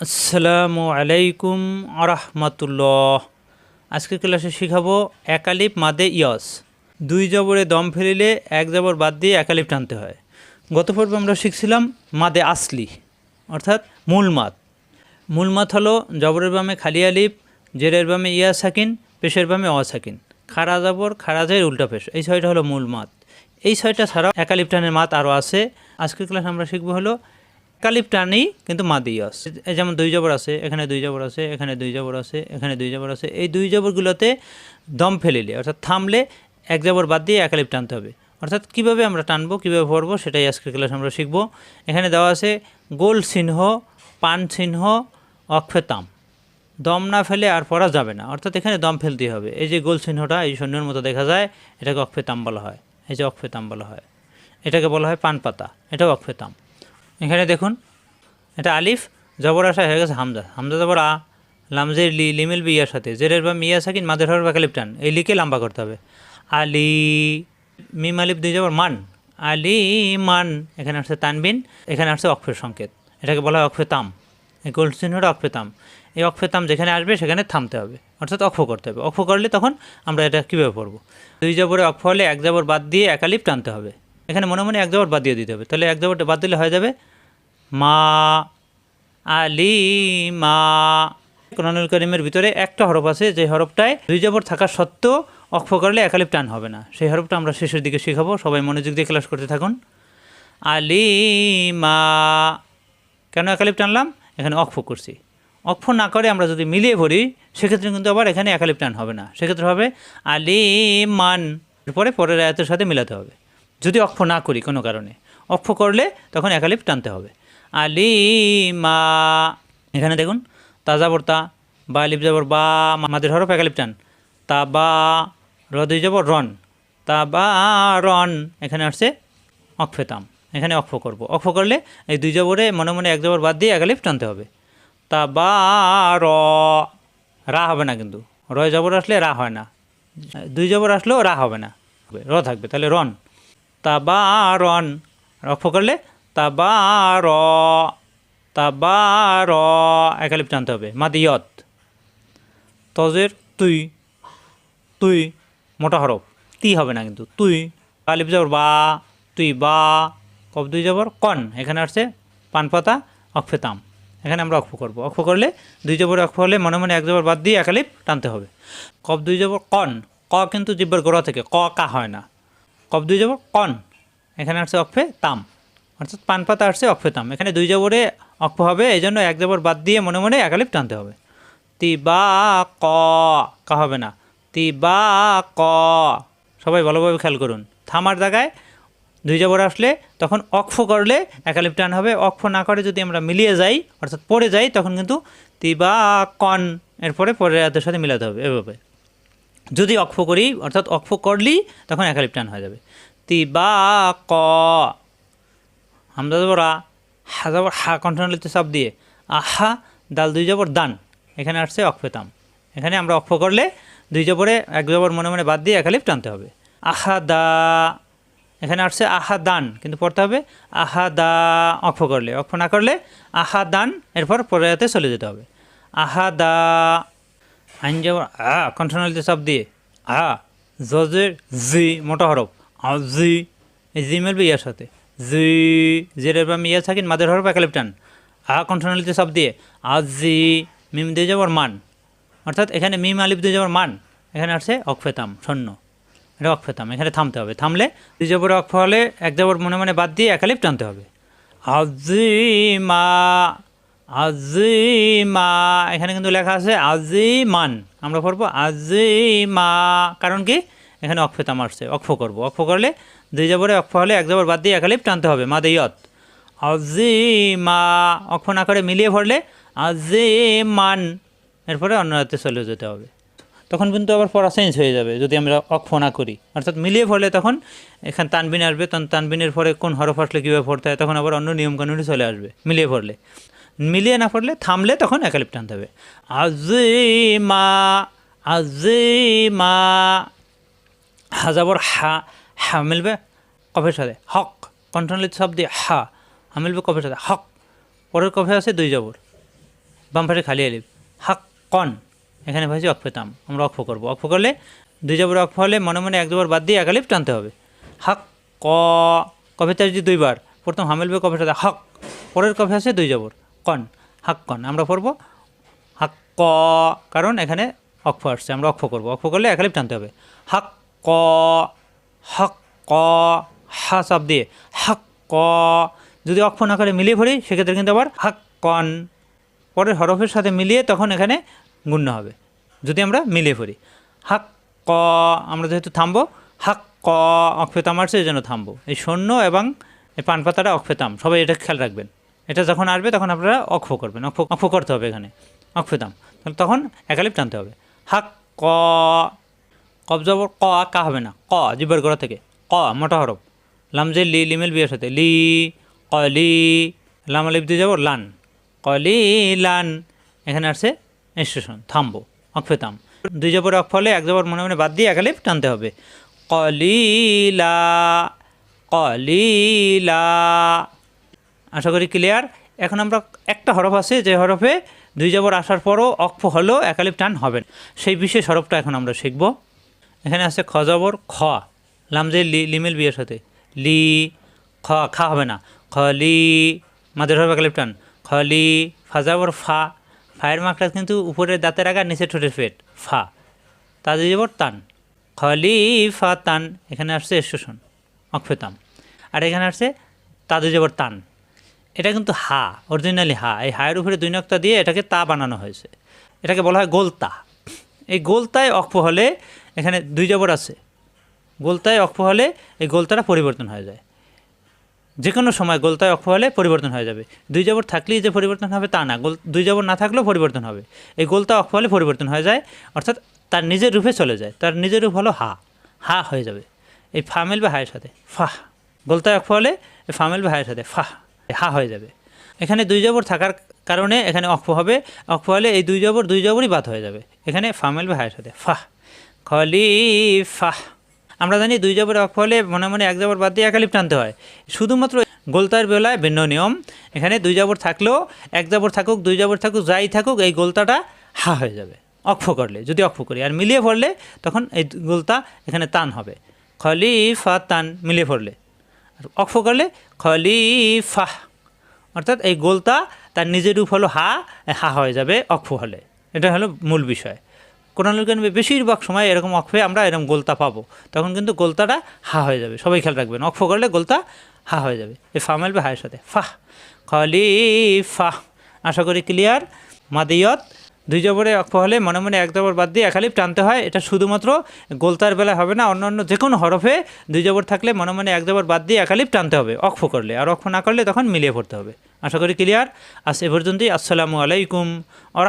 আসসালামু আলাইকুম আরহামতুল্লাহ। আজকের ক্লাসে শিখাবো একালিপ মাদে ইয়স। দুই জবরে দম ফেলিলে এক জবর বাদ দিয়ে একালিপ টানতে হয়। গত পর্বে আমরা শিখছিলাম মাদে আসলি, অর্থাৎ মূল মাদ। মূল মাদ হলো জবরের বামে খালি আলিপ জেরের বামে ইয়া সাকিন, পেশের বামে অ সাকিন। খাড়া জবর খাড়া জের, উল্টা পেশ। এই ছয়টা হলো মূল মাদ। এই ছয়টা ছাড়াও একালিপ টানের মাত আরও আছে। আজকের ক্লাস আমরা শিখব হলো কালিপ টানি কিন্তু মাদিয়াস। এই যেমন দুই জবর আছে, এখানে দুই জবর আছে, এখানে দুই জবর আছে, এখানে দুই জবর আছে, এই দুই জবরগুলোতে দম ফেলিলে, অর্থাৎ থামলে এক জবর বাদ দিয়ে একালিপ টানতে হবে। অর্থাৎ কীভাবে আমরা টানবো, কীভাবে পড়ব সেটাই আজকের ক্লাস আমরা শিখব। এখানে দেওয়া আছে, গোল চিহ্ন, পান চিহ্ন অক্ষেতাম দম না ফেলে আর পড়া যাবে না। অর্থাৎ এখানে দম ফেলতেই হবে। এই যে গোল চিহ্নটা, এই শূন্যের মতো দেখা যায়, এটাকে অক্ষেতাম বলা হয়। এই যে অক্ষেতাম বলা হয়। এটাকে বলা হয় পান পাতা। এটাও অক্ষেতাম এখানে দেখুন, এটা আলিফ, জবর আসা হয়ে গেছে হামজা। হামজা জবর আ লামজের লি, লিমিল বি ইয়ার সাথে। জেরের বা মিয়া সাকিন, মাদের হর বা কালিপ টান এই লিকে লম্বা করতে হবে। আলি, মিম আলিফ, দুই জবর, মান। আলি, মান। এখানে আসছে তানবিন, এখানে আসছে অক্ষের সংকেত। এটাকে বলা হয় অক্ষেতাম এই গোল চিহ্নটা অক্ষেতাম এই অক্ষেতাম যেখানে আসবে, সেখানে থামতে হবে। অর্থাৎ অক্ষ করতে হবে। অক্ষ করলে তখন আমরা এটা কীভাবে পড়ব? দুই জবরে অক্ষ হলে এক জবর বাদ দিয়ে একালিপ টানতে হবে। এখানে মনে মনে এক জবর বাদ দিয়ে দিতে হবে। তাহলে এক জবরটা বাদ দিলে হয়ে যাবে মা আলি মা। কোরআনুল করিমের ভিতরে একটা হরফ আছে, যে হরফটায় দুই জবর থাকা সত্ত্বেও অক্ষ করলে একালিপ টান হবে না। সেই হরফটা আমরা শেষের দিকে শেখাবো। সবাই মনোযোগ দিয়ে ক্লাস করতে থাকুন। আলি মা। কেন একালিপ টানলাম? এখানে অক্ষ করছি। অক্ষ না করে আমরা যদি মিলিয়ে পড়ি, সেক্ষেত্রে কিন্তু আবার এখানে একালিপ টান হবে না। সেক্ষেত্রে হবে আলি মান এরপরে পরের আয়াতের সাথে মিলাতে হবে। যদি অক্ষ না করি কোনো কারণে। অক্ষ করলে তখন একালিপ টানতে হবে। আলিমা, এখানে দেখুন, তাজাবর তা, বা আলিপ যাবর বা মাদের হরফ একালিপ টান। তা, বা, র, দুই যাবর রন। তা, বা, রন, এখানে আসছে অক্ষেতাম এখানে অক্ষ করব। অক্ষ করলে এই দুই জবরে মনে মনে এক জবর বাদ দিয়ে একালিপ টানতে হবে। তা, বা, র, রা হবে না কিন্তু। রয় জবর আসলে রা হয় না। দুই জবর আসলেও রা হবে না। র থাকবে, তাহলে রন। তাবারন। রক্ষ করলে তাবার তাবার। একালিপ টানতে হবে। মাদিয়ত। তজের তুই তুই, মোটা হরফ। তি হবে না কিন্তু। তুই আলিপ যাবর বা, তুই বা কব দুই যাবর কন। এখানে আসছে পান পাতা অক্ষেতাম এখানে আমরা অক্ষ করব। অক্ষ করলে দুই জবর অক্ষ হলে মনে মনে এক জবর বাদ দিয়ে একালিপ টানতে হবে। কব দুই জবর, কন। ক কিন্তু জিব্বার গোড়া থেকে। ক কা হয় না। কব দুই জবর, কন। এখানে আসছে অক্ষে তাম। অর্থাৎ পান পাতা আসছে অক্ষে তাম। এখানে দুই জবরে অক্ষ হবে এই জন্য এক জবর বাদ দিয়ে মনে মনে একালিপ টানতে হবে। তি বা ক, কা হবে না। তি বা ক। সবাই ভালোভাবে খেয়াল করুন। থামার জায়গায় দুই জবর আসলে তখন অক্ষ করলে একালিপ টান হবে। অক্ষ না করে যদি আমরা মিলিয়ে যাই, অর্থাৎ পড়ে যাই, তখন কিন্তু তি বা কন, এরপরে পরের হাতের সাথে মিলাতে হবে এভাবে। যদি অক্ষ করি, অর্থাৎ অক্ষ করলি, তখন একালিপ টান হয়ে যাবে। তি বা ক হামদা যাবর আ হা যাবর হা কণ্ঠনালিতে চাপ দিয়ে, আহা, দাল দুই জবর দান। এখানে আসছে অক্ষতাম। এখানে আমরা অক্ষ করলে দুই জবরে, এক জবর মনে মনে বাদ দিয়ে একালিপ টানতে হবে। আহা দা এখানে আসছে আহা দান কিন্তু পড়তে হবে আহা দা অক্ষ করলে। অক্ষ না করলে আহা দান এরপর পরে হাতে চলে যেতে হবে। আহা দা আইন যাবর আ কণ্ঠনালিতে চাপ দিয়ে, আ, জজের জি, মোটা হরফ এই জি মেলবে ইয়ার সাথে, জি জেরের বা মিয়া থাকেন মাদের হরফ একালিপ টান আ কণ্ঠনালিতে চাপ দিয়ে, আ, জি, মিম দিয়ে যাবার মান, অর্থাৎ এখানে মিম আলিপ দিয়ে যাবার মান, এখানে আসছে অক্ষেতাম শূন্য, এটা অক্ষেতাম এখানে থামতে হবে, থামলে দুই জবরে অক্ষ হলে এক জবর মনে মনে বাদ দিয়ে একালিপ টানতে হবে আজিমা আজিমা, এখানে কিন্তু লেখা আছে আজিমান। আমরা পড়ব আজিমা, কারণ কি? এখানে অক্ষতাম আসছে অক্ষ করব। অক্ষ করলে দুই জবরে অক্ষ হলে এক জবর বাদ দিয়ে একালিপ টানতে হবে মা দেয়ত আজিমা, অক্ষ না করে মিলিয়ে পড়লে আজিমান, এরপরে অন্য রাতে চলে যেতে হবে। তখন কিন্তু আবার পড়া চেঞ্জ হয়ে যাবে, যদি আমরা অক্ষ না করি। অর্থাৎ মিলিয়ে পড়লে তখন এখানে তানবিন আসবে, তখন তানবিনের পরে কোন হরফ আসলে কীভাবে পড়তে হয়, তখন আবার অন্য নিয়মকানুনই চলে আসবে, মিলিয়ে পড়লে। মিলিয়ে না পড়লে থামলে তখন একালিপ টানতে হবে। আজিমা আজিমা হাজাবর হা হা মিলবে কফের সাথে। হক কণ্ঠনালিত শব্দে হা হা মিলবে কফের সাথে। হক, পরের কফে আছে দুই জবর। বাম খালি আলিফ। হাক কন এখানে ভাইছি অক্ষতাম আমরা অক্ষ করব। অক্ষ করলে দুই জবর অক্ষ হলে মনে মনে এক জবর বাদ দিয়ে এক আলিফ টানতে হবে। হাক ক কফে কফেতে যদি দুইবার, প্রথম হামেলবে কফের সাথে। হক, পরের কফে আছে দুই জবর। কন হাক কন আমরা পড়ব হাক ক কারণ এখানে অক্ষ আসছে, আমরা অক্ষ করব। অক্ষ করলে একালিপ টানতে হবে। হাক ক হক ক হা চাপ দিয়ে। হাক ক যদি অক্ষ না করে মিলিয়ে পড়ি, সেক্ষেত্রে কিন্তু আবার হাক কন পরের হরফের সাথে মিলিয়ে তখন এখানে গুণ্য হবে, যদি আমরা মিলিয়ে পড়ি। হাক ক আমরা যেহেতু থামবো হাক ক অক্ষেতাম আসছে, এই জন্য থামবো। এই শূন্য এবং এই পান পাতাটা অক্ষেতাম সবাই এটা খেয়াল রাখবেন। এটা যখন আসবে তখন আপনারা অক্ষ করবেন। অক্ষ অক্ষ করতে হবে এখানে। অক্ষেতাম তাহলে তখন একালিপ টানতে হবে। হাক, ক কবজা ক, কা হবে না। ক, জিব্বার গোড়া থেকে। ক, মোটা হরফ। লামজে লি, লিমেল বিয়ের সাথে। লি কলি লাম আলিফ দিয়ে যাব, লান। কলি লান। এখানে আসছে স্টেশন থামবো অক্ষেতাম দুই জবর অক্ষ হলে এক জবর মনে মনে বাদ দিয়ে একালিপ টানতে হবে। কলিলা কলিলা আশা করি ক্লিয়ার এখন আমরা একটা হরফ আছে, যে হরফে দুই জবর আসার পরও অক্ষ হলেও একালিপ টান হবে সেই বিশেষ হরফটা এখন আমরা শিখব। এখানে আছে খ জবর, খ। লামজে লি লিমেল বিয়ের সাথে। লি, খ, খা হবে না। খ, লি মাদের হরফ একালিপ টান। খ, লি, ফা জবর, ফা। ফায়ের মাকড়া কিন্তু উপরের দাঁতের আগা নিচে ঠোঁটের ফেট। ফা। তা দুই জবর টান খলি ফা, তান। এখানে আসছে স্টেশন অক্ষতাম আর এখানে আসছে তাদের জবর, তান। এটা কিন্তু হা অরিজিনালি হা। এই হায়ের উপরে দুই নক্তা দিয়ে এটাকে তা বানানো হয়েছে। এটাকে বলা হয় গোলতা। এই গোলতায় অক্ষ হলে এখানে দুই জবর আছে। গোলতায় অক্ষ হলে এই গোলতাটা পরিবর্তন হয়ে যায়। যে কোনো সময় গোলতায় অক্ষ হলে পরিবর্তন হয়ে যাবে। দুই জবর থাকলেই যে পরিবর্তন হবে তা না। গোল দুই জবর না থাকলেও পরিবর্তন হবে। এই গোলতা অক্ষ হলে পরিবর্তন হয়ে যায়। অর্থাৎ তার নিজের রূপে চলে যায়। তার নিজের রূপ হলো হা। হা হয়ে যাবে। এই ফা মিলবে হায়ের সাথে। ফাহ। গোলতায় অক্ষ হলে এই ফা মিলবে হায়ের সাথে। ফাহ। হা হয়ে যাবে। এখানে দুই জবর থাকার কারণে এখানে অক্ষ হবে। অক্ষ হলে এই দুই জবর দুই জবরই বাদ হয়ে যাবে। এখানে ফা মিলবে হায়ের সাথে। ফাহ। খলি ফাহ আমরা জানি দুই জবর অক্ষ হলে মনে মনে এক জবর বাদ দিয়ে একালিপ টানতে হয়। শুধুমাত্র গোলতার বেলায় ভিন্ন নিয়ম। এখানে দুই জবর থাকলেও এক জবর থাকুক, দুই জবর থাকুক, যাই থাকুক, এই গোলতাটা হা হয়ে যাবে। অক্ষ করলে, যদি অক্ষ করি। আর মিলিয়ে পড়লে তখন এই গোলতা এখানে টান হবে। খলি ফা তান মিলিয়ে পড়লে আর অক্ষ করলে খলিফাহ। অর্থাৎ এই গোলতা তার নিজের রূপ হলো হা হা হয়ে যাবে, অক্ষ হলে। এটা হলো মূল বিষয়। কোরআন কারিমে বেশিরভাগ সময় এরকম অক্ষে আমরা এরকম গোলতা পাবো। তখন কিন্তু গোলতাটা হা হয়ে যাবে। সবাই খেয়াল রাখবেন, অক্ষ করলে গোলতা হা হয়ে যাবে। এই ফা মেলবে হায়ের সাথে। ফাহ খলি ফাহ আশা করি ক্লিয়ার মাদিয়ত দুই জবরে অক্ষ হলে মনে মনে এক জবর বাদ দিয়ে একালিপ টানতে হয়। এটা শুধুমাত্র গোলতার বেলা হবে না অন্য অন্য যে কোনো হরফে দুই জবর থাকলে মনে মনে এক জবর বাদ দিয়ে একালিপ টানতে হবে অক্ষ করলে। আর অক্ষ না করলে তখন মিলিয়ে পড়তে হবে। আশা করি ক্লিয়ার আজ এ পর্যন্তই। আসসালামু আলাইকুম আ